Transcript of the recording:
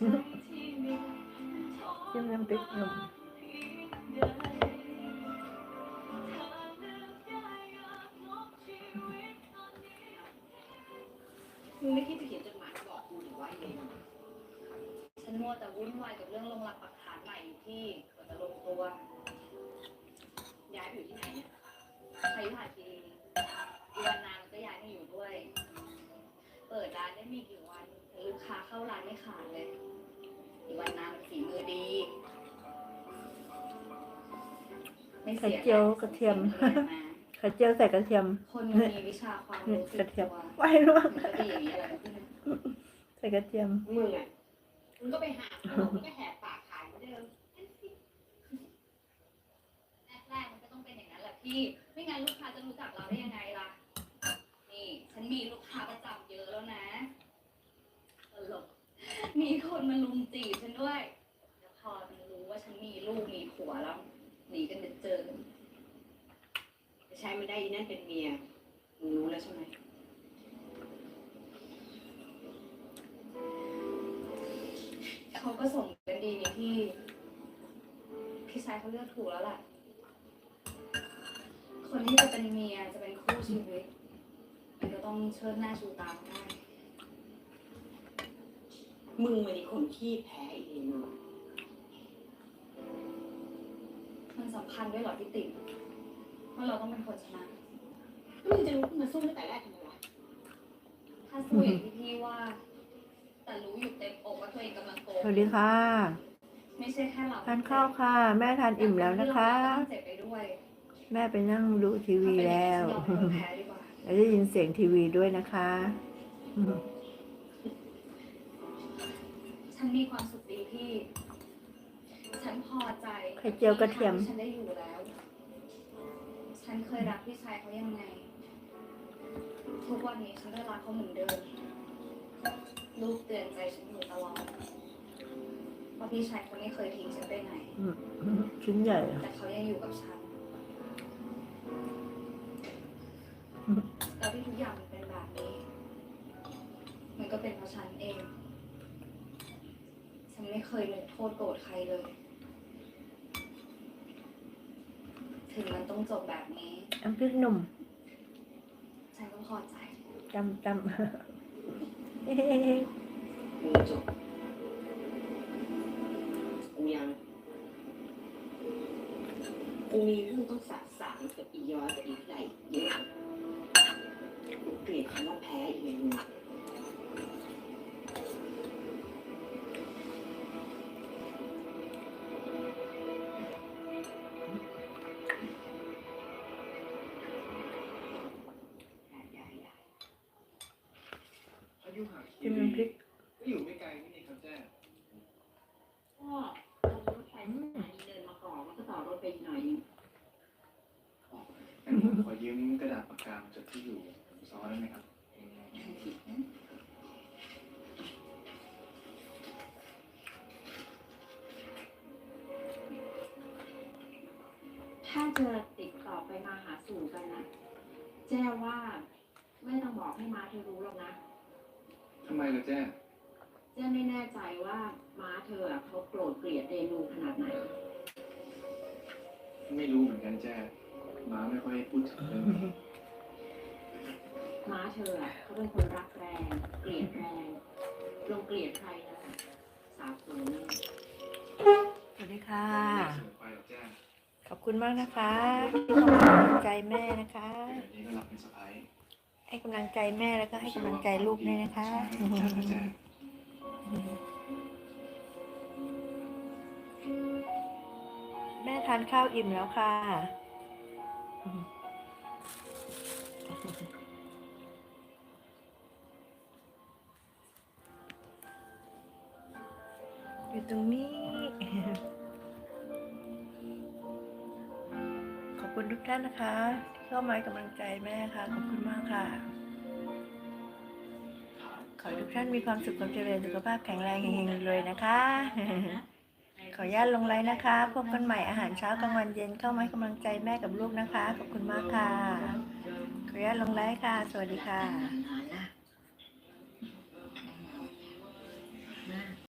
จิ้มน้ำพริกหนุ่มมึงไม่คิดจะเขียนจดหมายบอกกูหรือว่าเองฉันมัวแต่วุ่นวายกับเรื่องลงหลักปักฐานใหม่ที่กว่าจะลงตัวย้ายไปอยู่ที่ไหนเนี่ยใครผ่านทีอีวันนานก็ย้ายมาอยู่ด้วย เปิดร้านได้ไมีกี่วันลูกค้าเข้าร้านไม่ขาดเลย วันนานมันฝีมือดีไม่ไข่เสียเจียวกระเทียมเรียนมาไข่เจียวใส่กระเทียม คนมันมีวิชาความนี่รู้สึกระกเทียตัมวไว้ลวกมันก็ดีอย่างนี้แหละพี่นะใส่กระเทียมมึงอะมึงก็ไปหาขนมมึงก็แหกปากขายเหมือนเดิมแรกๆมันก็ต้องเป็นอย่างนั้นแหละพี่ ไม่งั้นลูกค้าจะรู้จักเราได้ยังไงล่ะ นี่ ฉันมีลูกค้าประจำเยอะแล้วนะตลก มี คนมาลุมจีบฉันด้วยแล้วพอมันรู้ว่าฉันมีลูกมีผัวแล้วหนีกันเดเจอจะใช้ไม่ได้อีนั่นเป็นเมียมึงรู้แล้วใช่ไหมเขาก็ส่งกันดีนี่พี่ พี่ชายเขาเลือกถูกแล้วล่ะ คนที่จะเป็นเมียจะเป็นคู่ชีวิต มันก็ต้องเชิดหน้าชูตาได้ มึงมันอีคนขี้แพ้เองมึงมันสำคัญด้วยเหรอพี่ติ๋มว่าเราต้องเป็นคนชนะแล้วมึงจะรู้ขึ้นมาสู้ตั้งแต่แรกทำไมวะถ้าสู้อย่างที่พี่ว่า แต่รู้อยู่เต็มอกว่าตัวเองกำลังโกงสวัสดีค่ะ ไม่ใช่แค่เราทานข้าวค่ะ แม่ทานอิ่มแล้วนะคะ เราต้องเจ็บไปด้วยแม่ไปนั่งดูทีวีแล้วถ้าเป็นอย่างนี้ฉันยอมเป็นคนแพ้ดีกว่า แล้วได้ยินเสียงทีวีด้วยนะคะ ฉันมีความสุขดีพี่ ฉันพอใจไข่เจียวกระเทียม ที่ฉันได้อยู่แล้ว ฉันเคยรักพี่ชายเขายังไง ทุกวันนี้ฉันก็รักเขาเหมือนเดิม ลูกเตือนใจฉันอยู่ตลอดว่าพี่ชายเขาไม่เคยทิ้งฉันไปไหนชิ้นใหญ่แต่เขายังอยู่กับฉันอืมแล้วที่ทุกอย่างมันเป็นแบบนี้ มันก็เป็นเพราะฉันเอง ฉันไม่เคยนึกโทษโกรธใครเลย ถึงมันต้องจบแบบนี้น้ำพริกหนุ่มฉันก็พอใจจำจำมึงจบกูยังกูมีเรื่องต้องสะสางกับอียอกับอีไหลเยอะกูเกลียดคำว่าแพ้อีกมึงอายุ กินน้ำพริกก็อยู่ไม่ไกลนี่เองครับแจ้ก็เรารถไฟสถานีเดินมาก่อนแล้วก็ต่อรถไปอีกหน่อยนึงงั้นผมขอยืมกระดาษปากกามาจดที่อยู่ซ้อนได้ไหมครับถ้าจะติดต่อไปมาหาสู่กันนะแจ้ว่า ไม่ต้องบอกให้มาเธอรู้หรอกนะ ทำไมล่ะแจ้แจ้ไม่แน่ใจว่าม้าเธออะเขาโกรธเกลียดเรนูขนาดไหน ไม่รู้เหมือนกันแจ้ม้าไม่ค่อยพูดถึงเรื่องนี้ม้าเธออะเขาเป็นคนรักแรง เกลียดแรงลงเกลียดใครนะสาบสูญเลยสวัสดีค่ะไม่เสมอไปหรอกแจ้ขอบคุณมากนะคะที่เข้ามาให้กำลังใจแม่นะคะ เดี๋ยวนี้ก็รับเป็นสะพ้าย ให้กำลังใจแม่แล้วก็ให้กำลังใจลูกด้วยนะคะ แม่ทานข้าวอิ่มแล้วค่ะ อยู่ตรงนี้ ขอบคุณทุกท่านนะคะที่เข้ามากำลังใจแม่ค่ะ ขอบคุณมากค่ะ ขอให้ทุกท่านมีความสุขความเจริญสุขภาพแข็งแรงเฮงๆเลยนะคะ ขออนุญาตลงไลน์นะคะ พบกันใหม่อาหารเช้ากลางวันเย็นเข้ามาให้กำลังใจแม่กับลูกนะคะ ขอบคุณมากค่ะ ขออนุญาตลงไลน์ค่ะ สวัสดีค่ะ